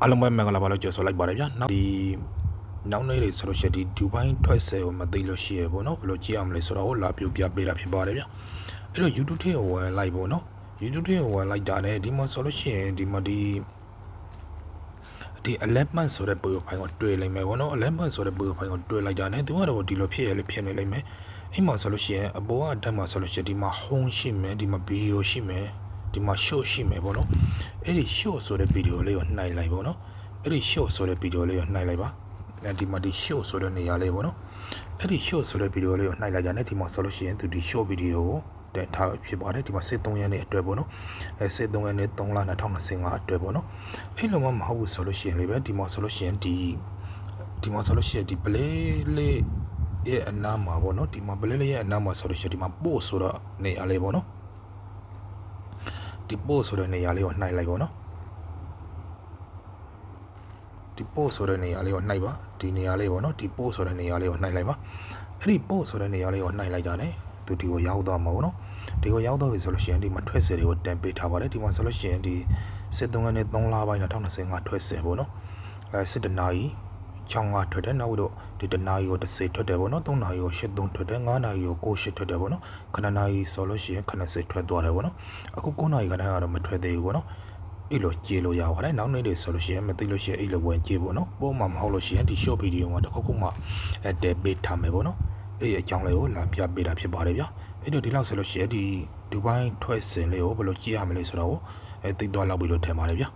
အားလုံးပဲမင်္ဂလာပါလို့ကြိုဆိုလိုက်ပါတယ်ဗျာနောက်ဒီနောက်နေ့တွေဆိုလို့ရှိရင်ဒီဒူဘိုင်းထွက်ဆဲကိုမသိလို့ရှိရပေါ့နော်ဘယ်လိုကြည့်ရမလဲဆိုတော့လာပြပြပေးတာဖြစ်ပါတယ်ဗျာအဲ့တော့ YouTube ထဲကိုဝင်လိုက်ပေါ့နော် YouTube ထဲကိုဝင်လိုက်တာ ਨੇ ဒီမှာဆိုလို့ရှိရင်ဒီမှာဒီဒီ element ဆိုတဲ့ profile ကိုတွေ့လိမ့်မယ်ပေါ့နော် element ဆိုတဲ့ profile ကိုတွေ့လိုက်တာ ਨੇ သူကတော့ဒီလိုဖြစ်ရလေဖြစ်နေလိမ့်မယ်အိမ်မှာဆိုလို့ရှိရင်အပေါ်ကအတက်မှာဆိုလို့ရှိရင်ဒီမှာ home ရှိမယ်ဒီမှာ video ရှိမယ် ဒီမှာ show ရှိမယ်ပေါ့နော်အဲ့ဒီ show ဆိုတဲ့ video လေးကိုနှိုက်လိုက်ပေါ့နော်အဲ့ဒီ show ဆိုတဲ့ video လေးကိုနှိုက်လိုက်ပါအဲဒီမှာဒီ show ဆိုတဲ့နေရာလေးပေါ့နော်အဲ့ဒီ show ဆိုတဲ့ video လေးကိုနှိုက်လိုက်ကြတယ်ဒီမှာဆိုလို့ရှိရင်သူဒီ show video ကိုတင်ထားဖြစ်ပါတယ်ဒီမှာစစ်3ရက်နေအတွက်ပေါ့နော်အဲစစ်3ရက်နေ3လ2025အတွက်ပေါ့နော်အဲ့လိုမှမဟုတ်ဘူးဆိုလို့ရှိရင်လေပဲဒီမှာဆိုလို့ရှိရင်ဒီဒီမှာဆိုလို့ရှိရင်ဒီ play လေးရဲ့အနားမှာပေါ့နော်ဒီမှာ play လေးရဲ့အနားမှာဆိုလို့ရှိရင်ဒီမှာ post ဆိုတော့နေရာလေးပေါ့နော် ဒီ post ဆိုတဲ့နေရာလေးကိုနှိုက်လိုက်ပေါ့နော်ဒီ post ဆိုတဲ့နေရာလေးကိုနှိုက်ပါဒီနေရာလေးပေါ့နော်ဒီ post ဆိုတဲ့နေရာလေးကိုနှိုက်လိုက်ပါအဲ့ဒီ post ဆိုတဲ့နေရာလေးကိုနှိုက်လိုက်တာ ਨੇ သူဒီကိုရောက်သွားမှာပေါ့နော်ဒီကိုရောက်တော့ပြီဆိုလို့ရှိရင်ဒီမှာထွက်စယ်တွေကိုတင်ပေးထားပါတယ်ဒီမှာဆိုလို့ရှိရင်ဒီစစ်သုံးကနေ3လပိုင်း2025ထွက်စယ်ပေါ့နော်အဲစစ်တနာကြီး ချောင်းကထွက်တယ်နောက်တော့ဒီတနာကြီးကို30ထွက်တယ်ပေါ့နော်3နာရီကို83ထွက်တယ်9နာရီကို98ထွက်တယ်ပေါ့နော်9နာရီဆိုလို့ရှိရင်90ထွက်သွားတယ်ပေါ့နော်အခု9နာရီခဏကတော့မထွက်သေးဘူးပေါ့နော်အဲ့လိုကြေလို့ရပါတယ်နောက်နေ့တွေဆိုလို့ရှိရင်မသိလို့ရှိရင်အဲ့လိုဝင်ကြေပေါ့နော်ပုံမှန်မဟုတ်လို့ရှိရင်ဒီ short video မှာတစ်ခုခုမှအဲတဲပေးထားမယ်ပေါ့နော်အဲ့ဒီအကြောင်းလေးကိုလာပြပေးတာဖြစ်ပါတယ်ဗျာအဲ့တော့ဒီလောက်ဆိုလို့ရှိရင်ဒီဒူဘိုင်းထွက်စင်လေးကိုဘယ်လိုကြည့်ရမလဲဆိုတော့အဲသိသွားလောက်ပြီလို့ထင်ပါတယ်ဗျာ